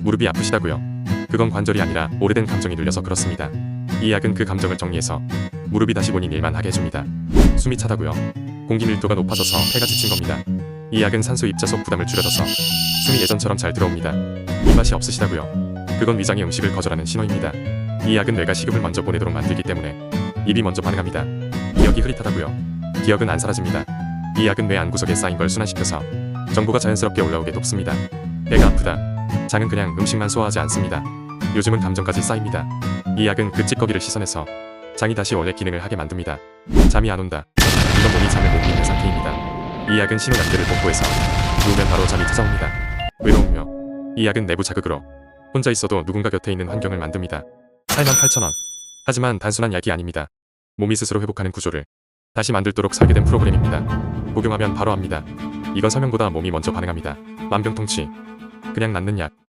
무릎이 아프시다고요. 그건 관절이 아니라 오래된 감정이 눌려서 그렇습니다. 이 약은 그 감정을 정리해서 무릎이 다시 본인 일만 하게 해줍니다. 숨이 차다고요. 공기 밀도가 높아져서 폐가 지친 겁니다. 이 약은 산소 입자 속 부담을 줄여줘서 숨이 예전처럼 잘 들어옵니다. 입맛이 없으시다고요. 그건 위장의 음식을 거절하는 신호입니다. 이 약은 뇌가 식욕을 먼저 보내도록 만들기 때문에 입이 먼저 반응합니다. 기억이 흐릿하다고요. 기억은 안 사라집니다. 이 약은 뇌 안구석에 쌓인 걸 순환시켜서 정보가 자연스럽게 올라오게 돕습니다. 배가 아프다. 장은 그냥 음식만 소화하지 않습니다. 요즘은 감정까지 쌓입니다. 이 약은 그 찌꺼기를 씻어내서 장이 다시 원래 기능을 하게 만듭니다. 잠이 안 온다. 이건 몸이 잠을 못 잊는 상태입니다. 이 약은 신호단계를 복구해서 누우면 바로 잠이 찾아옵니다. 외로우며 이 약은 내부 자극으로 혼자 있어도 누군가 곁에 있는 환경을 만듭니다. 88,000원. 하지만 단순한 약이 아닙니다. 몸이 스스로 회복하는 구조를 다시 만들도록 설계된 프로그램입니다. 복용하면 바로 압니다. 이건 설명보다 몸이 먼저 반응합니다. 만병통치. 그냥 약.